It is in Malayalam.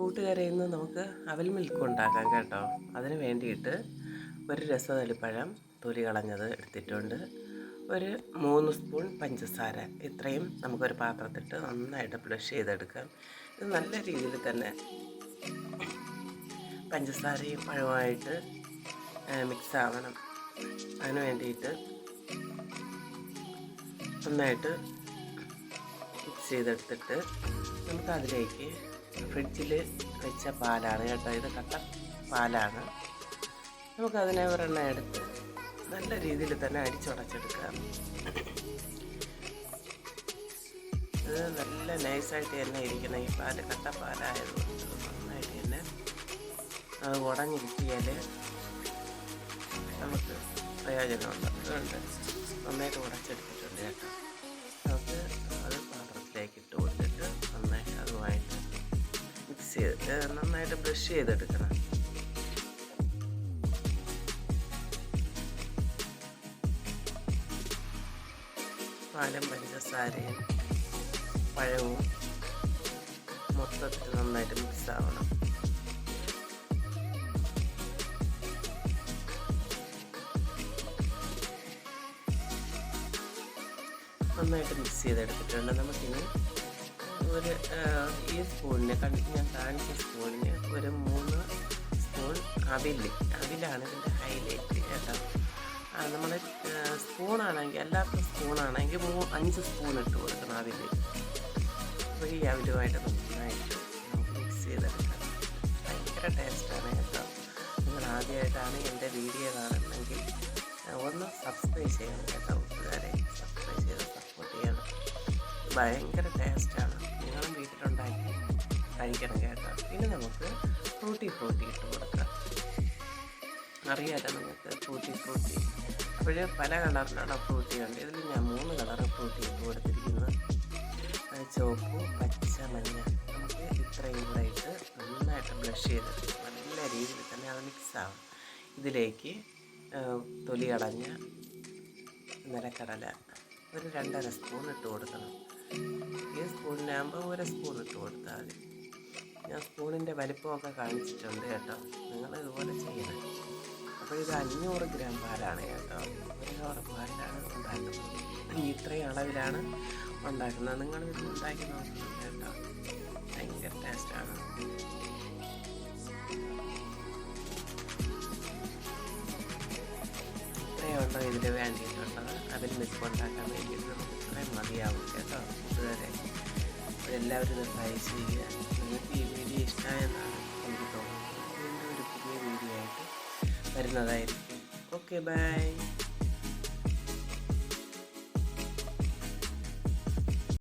കൂട്ടുകാരെ ഇന്ന് നമുക്ക് അവൽ മിൽക്ക് ഉണ്ടാക്കാം കേട്ടോ. അതിന് വേണ്ടിയിട്ട് ഒരു രസതലിപ്പഴം തൊലി കളഞ്ഞത് എടുത്തിട്ടുണ്ട്. ഒരു മൂന്ന് സ്പൂൺ പഞ്ചസാര. ഇത്രയും നമുക്കൊരു പാത്രത്തിട്ട് നന്നായിട്ട് ബ്ലഷ് ചെയ്തെടുക്കാം. ഇത് നല്ല രീതിയിൽ തന്നെ പഞ്ചസാരയും പഴവുമായിട്ട് മിക്സ് ആവണം. അതിന് വേണ്ടിയിട്ട് നന്നായിട്ട് മിക്സ് ചെയ്തെടുത്തിട്ട് നമുക്ക് അതിലേക്ക് ഫ്രിഡ്ജിൽ വെച്ച പാലാണ് കേട്ടോ. ഇത് കട്ട പാലാണ്. നമുക്കതിനെ ഒരെണ്ണം എടുത്ത് നല്ല രീതിയിൽ തന്നെ അടിച്ചുടച്ചെടുക്കാം. ഇത് നല്ല നൈസായിട്ട് തന്നെ ഇരിക്കണം. ഈ പാൽ കട്ട പാലായതുകൊണ്ട് നന്നായിട്ട് തന്നെ അത് ഉടഞ്ഞിരിക്കിയാൽ നമുക്ക് പ്രയോജനമുണ്ട്. അതുകൊണ്ട് നന്നായിട്ട് ഉടച്ചെടുത്തിട്ടുണ്ട് കേട്ടോ. മിക്സ് ചെയ്ത് നന്നായിട്ട് ബ്രഷ് ചെയ്തെടുക്കണം. പാലും പഞ്ചസാരയും പഴവും മൊത്തത്തിൽ നന്നായിട്ട് മിക്സ് ആവണം. നന്നായിട്ട് മിക്സ് ചെയ്തെടുത്തിട്ടുണ്ട്. നമുക്കിനി ഒരു ഈ സ്പൂണിന് ഞാൻ കാണിച്ച സ്പൂണിന് ഒരു മൂന്ന് സ്പൂൺ അവിൽ അവിലാണ് ഇതിന്റെ ഹൈലൈറ്റ് കേട്ടോ. നമ്മൾ സ്പൂണാണെങ്കിൽ എല്ലാവർക്കും സ്പൂണാണെങ്കിൽ മൂ അഞ്ച് സ്പൂൺ ഇട്ട് കൊടുക്കണം അവിൽ അപ്പോൾ ഈ അവിലുമായിട്ട് നന്നായിട്ട് നമുക്ക് മിക്സ് ചെയ്തെടുക്കാം. ഭയങ്കര ടേസ്റ്റാണ് കേട്ടോ. നിങ്ങൾ ആദ്യമായിട്ടാണ് എന്റെ വീഡിയോ കാണുന്നെങ്കിൽ ഒന്ന് സബ്സ്ക്രൈബ് ചെയ്യണം കേട്ടോ കൂട്ടുകാരെ. സബ്സ്ക്രൈബ് ചെയ്ത് സപ്പോർട്ട് ചെയ്യണം. ഭയങ്കര ടേസ്റ്റാണ്. കഴിക്കണം കേട്ടോ. ഇനി നമുക്ക് ഫ്രൂട്ടി ഫ്രൂട്ടി ഇട്ട് കൊടുക്കാം. അറിയാലോ നമുക്ക് ഫ്രൂട്ടി ഫ്രൂട്ടി അപ്പോൾ പല കളറിലാണ് ഫ്രൂട്ടി ഉണ്ട്. ഇതിൽ ഞാൻ മൂന്ന് കളർ ഫ്രൂട്ടി ഇട്ട് കൊടുത്തിരിക്കുന്നത് ചുവപ്പ് പച്ച മഞ്ഞ. നമുക്ക് ഇത്രയും കൂടെ ഇട്ട് നന്നായിട്ട് ബ്ലഷ് ചെയ്ത് നല്ല രീതിയിൽ തന്നെ അത് മിക്സ് ആവും. ഇതിലേക്ക് തൊലി അടഞ്ഞ നിലക്കടല ഒരു രണ്ടര സ്പൂൺ ഇട്ട് കൊടുക്കണം. ഈ സ്പൂണിനാകുമ്പോൾ ഒരു സ്പൂൺ ഇട്ട് കൊടുത്താൽ മതി. ഞാൻ സ്പൂണിന്റെ വലിപ്പമൊക്കെ കാണിച്ചിട്ടുണ്ട് കേട്ടോ. നിങ്ങൾ ഇതുപോലെ ചെയ്യണം. അപ്പോൾ ഇത് അഞ്ഞൂറ് ഗ്രാം പാലാണ് കേട്ടോ. അഞ്ഞൂറ് പാലാണ് ഉണ്ടാക്കുന്നത്. ഇത്രയും അളവിലാണ് ഉണ്ടാക്കുന്നത്. നിങ്ങൾ ഇത് ഉണ്ടാക്കി നോക്കണം കേട്ടോ. ഭയങ്കര ടേസ്റ്റാണ് ഇത്രയുണ്ടോ ഇതിൽ വേണ്ടിയിട്ടുള്ളത്. അതിൽ മിൽക്ക് ഉണ്ടാക്കാൻ വേണ്ടിയിട്ട് നമുക്ക് ഇത്രയും മതിയാവും കേട്ടോ കൂട്ടുകാരെ എല്ലാവരും ഇത് ട്രൈ ചെയ്യുക. വരുന്നതായിരിക്കും ഓക്കെ ബൈ